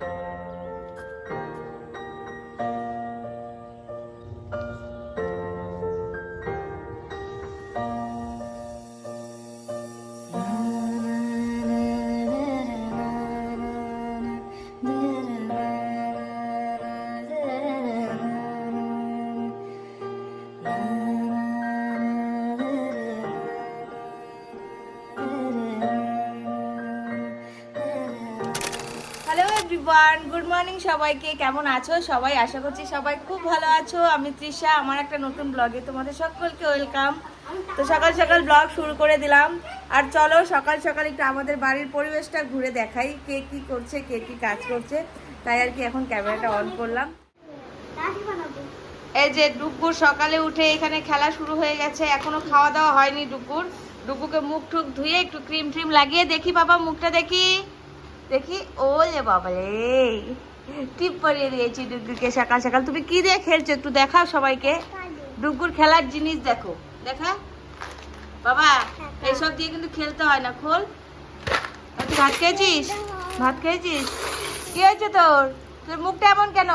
Hello everyone good morning সবাইকে। কেমন আছো? সবাই আশা করছি সবাই খুব ভালো আছো। আমি তৃষা, আমার একটা নতুন ব্লগে তোমাদের সকলকে ওয়েলকাম তো সকাল সকাল ব্লগ শুরু করে দিলাম। আর চলো সকাল সকাল একটু আমাদের বাড়ির পরিবেশটা ঘুরে দেখাই কে কি করছে, কে কি কাজ করছে। তাই আর কি এখন ক্যামেরাটা অন করলাম। এই যে ডুকুর সকালে উঠে এখানে খেলা শুরু হয়ে গেছে। এখনও খাওয়া দাওয়া হয়নি ডুকুর ডুকুকে মুখ টুক ধুয়ে একটু ক্রিম ট্রিম লাগিয়ে দেখি বাবা, মুখটা দেখি। দেখি ওলে বাবা রে টিপ পরিয়ে দিয়েছি ডুগুকে সকাল সকাল। তুমি কি দিয়ে খেলছো একটু দেখাও সবাইকে। ডুগুর খেলার জিনিস দেখো দেখা? বাবা এইসব দিয়ে কিন্তু খেলতে হয় না খোল। তুই ভাত খেয়েছিস? ভাত খেয়েছিস? কি হয়েছে তোর? তোর মুখটা এমন কেন?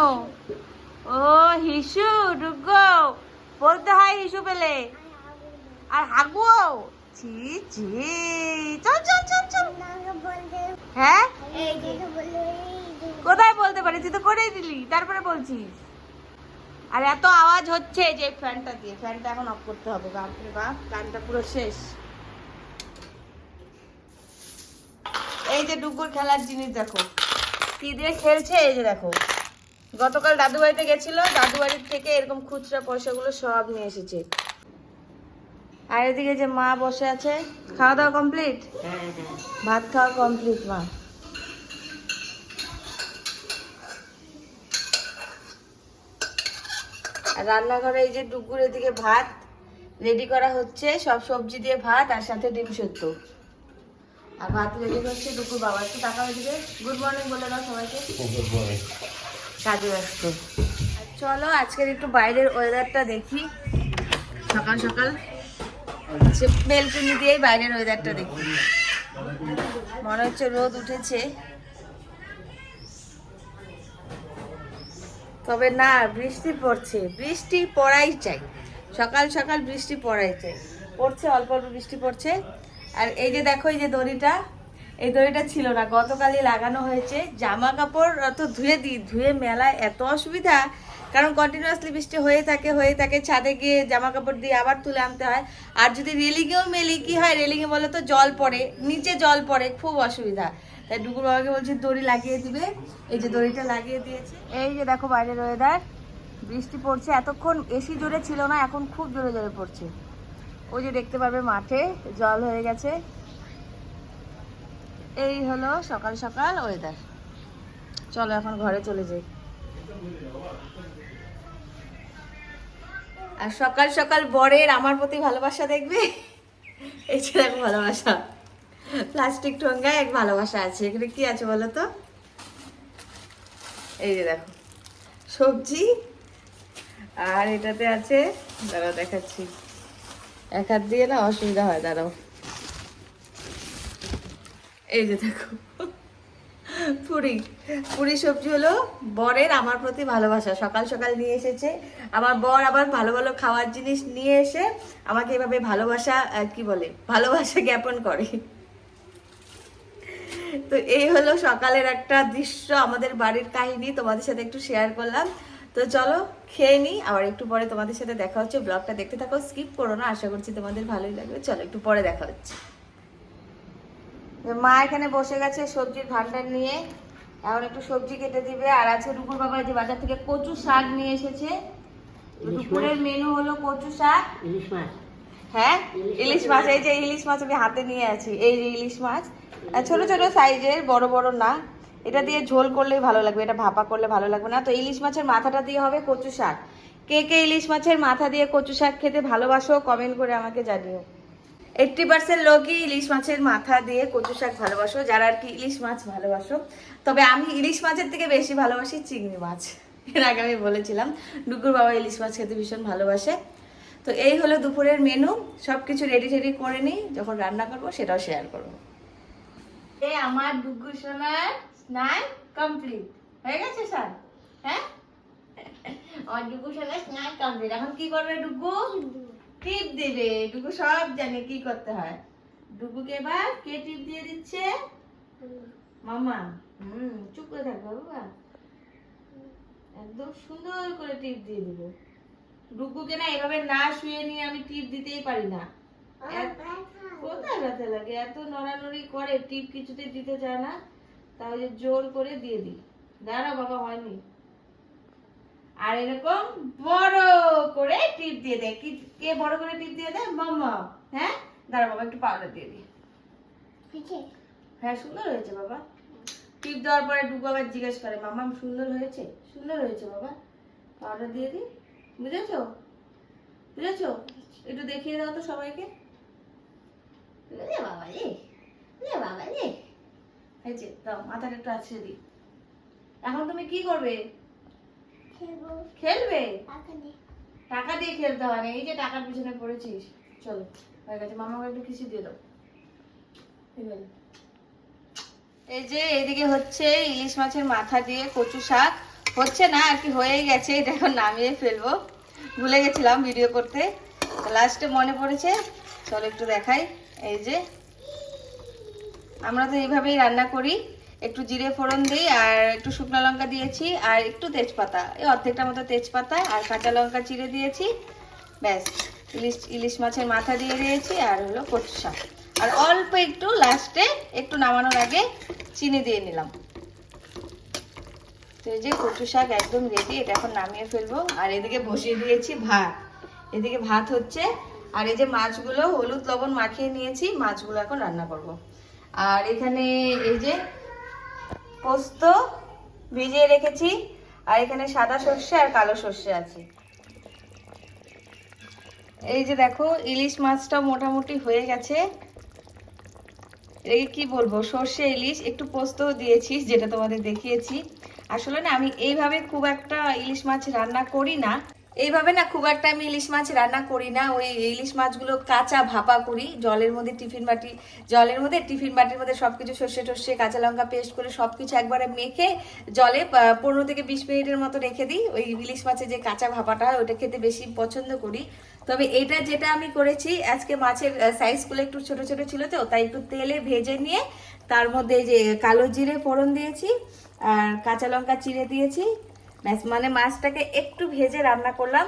ও হিসু ডুগো বলতে হয় হিসু পেলে। আর হাগুও? ছি ছি। চল চল চল চল। হ্যাঁ? কোথায় বলতে পারি তুই তো করেই দিলি, তারপরে বলছিস। আর এত আওয়াজ হচ্ছে যে ফ্যানটা দিয়ে, ফ্যানটা এখন অফ করতে হবে বাপরে বাপ, ফ্যানটা পুরো শেষ। এই যে ডুগুর খেলার জিনিস দেখো, কি দিয়ে খেলছে, এই যে দেখো। গতকাল দাদু বাড়িতে গেছিল দাদু বাড়ির থেকে এরকম খুচরা পয়সাগুলো সব নিয়ে এসেছে। আর এদিকে যে মা বসে আছে খাওয়া দাওয়া কমপ্লিট ভাত খাওয়া কমপ্লিট মা। রান্নাঘরে এই যে ডুগুর এদিকে ভাত রেডি করা হচ্ছে সব সবজি দিয়ে ভাত আর সাথে ডিম সেদ্ধ। আর ভাত রেডি হচ্ছে ডুকুর বাবা একটু টাকা দিবে গুড মর্নিং বলে দাও সবাইকে। কাজে ব্যস্ত। আর চলো আজকের একটু বাইরের ওয়েদারটা দেখি। সকাল সকাল। বেলকুনি দিয়েই বাইরের ওয়েদারটা দেখি। মনে হচ্ছে রোদ উঠেছে। তবে না, বৃষ্টি পড়ছে। বৃষ্টি পড়াই চাই। সকাল সকাল বৃষ্টি পড়াই চাই। পড়ছে, অল্প অল্প বৃষ্টি পড়ছে। আর এই যে দেখো, এই যে দড়িটা, এই দড়িটা ছিল না। গতকালই লাগানো হয়েছে। জামা কাপড় অত ধুয়ে দিই ধুয়ে মেলায় এত অসুবিধা কারণ কন্টিনিউয়াসলি বৃষ্টি হয়ে থাকে হয়ে থাকে, ছাদে গিয়ে জামা কাপড় দিয়ে আবার তুলে আনতে হয়। আর যদি রেলিংয়েও মেলি, কি হয়? রেলিংয়ে বলে তো জল পড়ে, নিচে জল পড়ে, খুব অসুবিধা। তাই ডুকুর বাবাকে বলছি, দড়ি লাগিয়ে দিবে। এই যে দড়িটা লাগিয়ে দিয়েছে। এই যে দেখো বাইরের ওয়েদার বৃষ্টি পড়ছে। এতক্ষণ এসি জোরে ছিল না, এখন খুব জোরে জোরে পড়ছে। ওই যে দেখতে পারবে মাঠে, জল হয়ে গেছে। এই হলো সকাল সকাল ওয়েদার চলো এখন ঘরে চলে যাই। আর সকাল সকাল বরের আমার প্রতি ভালোবাসা দেখবে? এছাড়া দেখো ভালোবাসা। প্লাস্টিক ঠোঙ্গায় এক ভালোবাসা আছে। এখানে কি আছে বলো তো? এই যে দেখো। সবজি। আর এটাতে আছে, দাঁড়াও দেখাচ্ছি। এক হাত দিয়ে না অসুবিধা হয়, দাঁড়াও। এই যে দেখো। পুরি। পুরি সবজি হলো বরের আমার প্রতি ভালোবাসা। সকাল সকাল নিয়ে এসেছে। আমার বর আবার ভালো ভালো খাওয়ার জিনিস নিয়ে এসে আমাকে এভাবে ভালোবাসা কি বলে, ভালোবাসা জ্ঞাপন করে। তো এই হলো সকালের একটা দৃশ্য, আমাদের বাড়ির কাহিনী। তোমাদের সাথে একটু শেয়ার করলাম। তো চলো, খেয়ে নিই। আবার একটু পরে তোমাদের সাথে দেখা হচ্ছে। ব্লগটা দেখতে থাকো স্কিপ করো না। আশা করছি তোমাদের ভালোই লাগবে। চলো, একটু পরে দেখা হচ্ছে। মা এখানে বসে গেছে সবজির ভান্ডার নিয়ে। এখন একটু সবজি কেটে দিবে। আর আছে রুকুর বাবা যে বাজার থেকে কচু শাক নিয়ে এসেছে। দুপুরের মেনু হলো কচু শাক। ইলিশ মাছ। হ্যাঁ? ইলিশ মাছ। এই যে ইলিশ মাছ আমি হাতে নিয়ে আছি। এই যে ইলিশ মাছ। ছোট ছোট সাইজের বড় বড় না। এটা দিয়ে ঝোল করলেই ভালো লাগবে। এটা ভাপা করলে ভালো লাগবে না। তো ইলিশ মাছের মাথাটা দিয়ে হবে কচু শাক। কে কে ইলিশ মাছের মাথা দিয়ে কচু শাক খেতে ভালোবাসো কমেন্ট করে আমাকে জানিও। এইট্টি পার্সেন্ট লোকই ইলিশ মাছের মাথা দিয়ে কচু শাক ভালোবাসো, যারা আর কি ইলিশ মাছ ভালোবাসো। তবে আমি ইলিশ মাছের থেকে বেশি ভালোবাসি চিংড়ি মাছ। এর আগে আমি বলেছিলাম ডুকুর বাবা ইলিশ মাছ খেতে ভীষণ ভালোবাসে। তো এই হলো দুপুরের মেনু সব কিছু রেডি টেডি করে নিই, যখন রান্না করব সেটাও শেয়ার করব। এই আমার ডুগু সোনার স্নান কমপ্লিট হয়ে গেছে, স্যার? হ্যাঁ? আমার ডুগু সোনা স্নান কমপ্লিট এখন কি করবে ডুগু টিপ দিবে। ডুগু সব জানে কি করতে হয়। ডুগুকে এবার কে টিপ দিয়ে দিচ্ছে? মামা। হুম, চুপ করে থাকবে বাবা। একদম সুন্দর করে টিপ দিয়ে দিব। ডুগুকে না এভাবে না শুয়ে নিয়ে আমি টিপ দিতেই পারি না। কোথায় ব্যথা লাগে? এত নড়ানড়ি করে টিপ কিছুতে দিতে চায় না। যে জোর করে দিয়ে দিই। দাঁড়া বাবা, হয়নি। আর এরকম বড় করে টিপ দিয়ে দেয় কি কে বড় করে টিপ দিয়ে দেয়? মাম্মা হ্যাঁ? দাঁড়া বাবা একটু পাউডার দিয়ে দিই। হ্যাঁ সুন্দর হয়েছে বাবা। টিপ দেওয়ার পরে ডুবু আবার জিজ্ঞেস করে মামা সুন্দর হয়েছে? সুন্দর হয়েছে বাবা। পাউডার দিয়ে দিই। বুঝেছ? বুঝেছ? একটু দেখিয়ে দাও তো সবাইকে। বাবা রে? বাবা রে? হয়েছে দাও মাথাটা একটু আছে দিই। এখন তুমি কি করবে? খেলবে। টাকা দিয়ে। খেলতে হয় না এই যে টাকার পিছনে পড়েছিস। চলো হয়ে গেছে মামাকে একটু কিছু দিয়ে দাও। এই যে এইদিকে হচ্ছে ইলিশ মাছের মাথা দিয়ে কচু শাক। হচ্ছে না আর কি হয়ে গেছে এটা এখন নামিয়ে ফেলব। ভুলে গেছিলাম ভিডিও করতে। লাস্টে মনে পড়েছে চলো একটু দেখাই। এই যে আমরা তো এইভাবেই রান্না করি। একটু জিরে ফোড়ন দিই আর একটু শুকনো লঙ্কা দিয়েছি আর একটু তেজপাতা। এই অর্ধেকটা মতো তেজপাতা আর কাঁচা লঙ্কা চিড়ে দিয়েছি। ব্যাস, ইলিশ ইলিশ মাছের মাথা দিয়ে দিয়েছি আর হলো কচু শাক। আর অল্প একটু লাস্টে একটু নামানোর আগে চিনি দিয়ে নিলাম। তো এই যে কচু শাক একদম রেডি এটা এখন নামিয়ে ফেলব। আর এদিকে বসিয়ে দিয়েছি ভাত। এদিকে ভাত হচ্ছে, আর এই যে মাছগুলো হলুদ লবণ মাখিয়ে নিয়েছি, মাছগুলো এখন রান্না করব। আর এখানে এই যে পোস্ত ভিজিয়ে রেখেছি, আর এখানে সাদা সর্ষে আর কালো সর্ষে আছে। এই যে দেখো, ইলিশ মাছটা মোটামুটি হয়ে গেছে। এটাকে কি বলব, সর্ষে, ইলিশ, একটু পোস্ত দিয়েছি, যেটা তোমাদের দেখিয়েছি। আসলে না, আমি এইভাবে খুব একটা ইলিশ মাছ রান্না করি না। এইভাবে না খুব একটা আমি ইলিশ মাছ রান্না করি না। ওই ইলিশ মাছগুলো কাঁচা ভাপা করি। জলের মধ্যে টিফিন বাটি, জলের মধ্যে টিফিন বাটির মধ্যে সব কিছু সর্ষে টর্ষে, কাঁচা লঙ্কা পেস্ট করে সব কিছু একবারে মেখে জলে পনেরো থেকে বিশ মিনিটের মতো রেখে দিই। ওই ইলিশ মাছের যে কাঁচা ভাপাটা হয় ওটা খেতে বেশি পছন্দ করি। তবে এটা যেটা আমি করেছি, আজকে মাছের সাইজগুলো একটু ছোট ছোট ছিল তো, তাই একটু তেলে ভেজে নিয়ে তার মধ্যে যে কালো জিরে ফোড়ন দিয়েছি, আর কাঁচা লঙ্কা চিড়ে দিয়েছি। মানে মাছটাকে একটু ভেজে রান্না করলাম।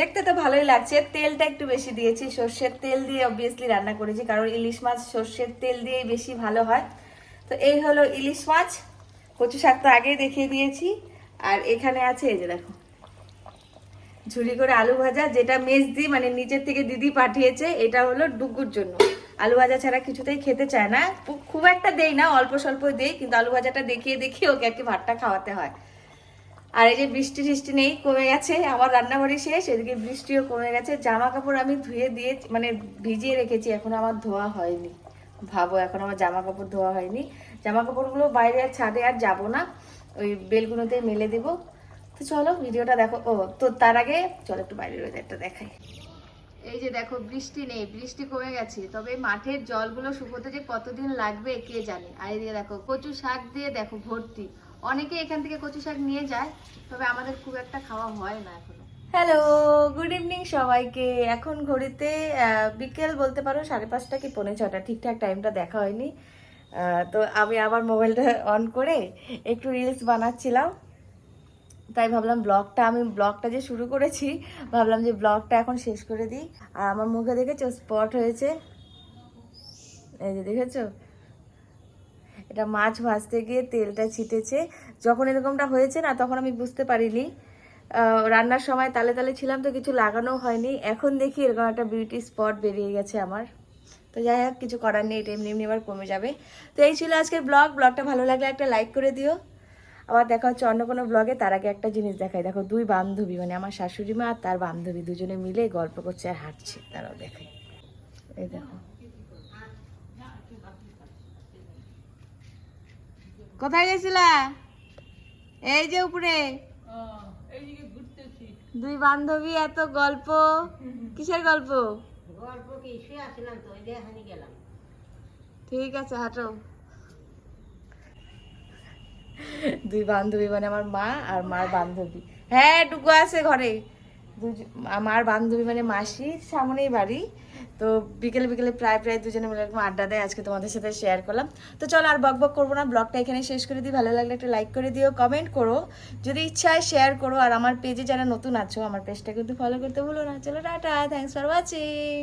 দেখতে তো ভালোই লাগছে, তেলটা একটু বেশি দিয়েছি, সর্ষের তেল দিয়ে অবভিয়াসলি রান্না করেছি, কারণ ইলিশ মাছ সর্ষের তেল দিয়েই বেশি ভালো হয়। তো এই হলো ইলিশ মাছ, কচু শাক তো আগেই দেখিয়ে দিয়েছি। আর এখানে আছে এই যে দেখো ঝুড়ি করে আলু ভাজা, যেটা মেজদি মানে নিচের থেকে দিদি পাঠিয়েছে, এটা হলো ডুগুর জন্য। আলু ভাজা ছাড়া কিছুতেই খেতে চায় না। খুব একটা দেই না, অল্প স্বল্প দেই, কিন্তু আলু ভাজাটা দেখিয়ে দেখিয়ে ওকে আর কি ভাতটা খাওয়াতে হয়। আর এই যে বৃষ্টি টিষ্টি নেই, কমে গেছে আমার রান্নাবাড়ি শেষ, এদিকে বৃষ্টিও কমে গেছে। জামা কাপড় আমি ধুয়ে দিয়ে মানে ভিজিয়ে রেখেছি, এখন আমার ধোয়া হয়নি। ভাবো, এখন আমার জামা কাপড় ধোয়া হয়নি। জামা কাপড়গুলো বাইরে আর ছাদে আর যাব না, ওই বেলগুলোতে মেলে দেবো। তো চলো, ভিডিওটা দেখো। ও, তো তার আগে চলো একটু বাইরের ওয়েদারটা দেখাই। এই যে দেখো, বৃষ্টি নেই, বৃষ্টি কমে গেছে। তবে মাঠের জলগুলো শুকোতে যে কতদিন লাগবে, কে জানে? আর এদিকে দেখো, কচু শাক দিয়ে দেখো ভর্তি। অনেকে এখান থেকে কচু শাক নিয়ে যায়, তবে আমাদের খুব একটা খাওয়া হয় না এখনও। হ্যালো গুড ইভিনিং সবাইকে। এখন ঘড়িতে বিকেল বলতে পারো, সাড়ে পাঁচটা কি, পৌনে ছটা। ঠিকঠাক টাইমটা দেখা হয়নি। তো আমি আবার মোবাইলটা অন করে একটু রিলস বানাচ্ছিলাম। তাই ভাবলাম ব্লগটা আমি ব্লগটা যে শুরু করেছি, ভাবলাম যে ব্লগটা এখন শেষ করে দিই। আর আমার মুখে দেখেছ স্পট হয়েছে? এই যে দেখেছ? এটা মাছ ভাজতে গিয়ে তেলটা ছিটেছে। যখন এরকমটা হয়েছে না, তখন আমি বুঝতে পারিনি। রান্নার সময় তালে তালে ছিলাম তো কিছু লাগানো হয়নি। এখন দেখি এরকম একটা বিউটি স্পট বেরিয়ে গেছে আমার। তো যাই হোক, কিছু করার নেই, এটা এমনি এমনি আবার কমে যাবে। তো এই ছিল আজকের ব্লগ ব্লগটা ভালো লাগলে একটা লাইক করে দিও। আবার দেখা হচ্ছে অন্য কোনো ব্লগে তার আগে একটা জিনিস দেখাই। দেখো, দুই বান্ধবী মানে আমার শাশুড়ি মা আর তার বান্ধবী দুজনে মিলে গল্প করছে আর হাঁটছে। তারাও দেখাই। এই দেখো। কোথায় গেছিলা? এই যে উপরে। দুই বান্ধবী এত গল্প। কিসের গল্প? গল্প কি? শুয়ে আসলাম তো ওই গেলাম। ঠিক আছে হাঁটো। দুই বান্ধবী মানে আমার মা আর মার বান্ধবী। হ্যাঁ টুকু আছে ঘরে। আমার বান্ধবী মানে মাসির সামনেই বাড়ি। তো বিকেলে বিকেলে প্রায় প্রায় দুজনে মিলে এরকম আড্ডা দেয়, আজকে তোমাদের সাথে শেয়ার করলাম। তো চলো আর বক বক করব না, ব্লগটা এখানে শেষ করে দিই। ভালো লাগলে একটা লাইক করে দিও কমেন্ট করো। যদি ইচ্ছা হয় শেয়ার করো, আর আমার পেজে যারা নতুন আছো, আমার পেজটা কিন্তু ফলো করতে ভুলো না। চলো, টাটা থ্যাংকস ফর ওয়াচিং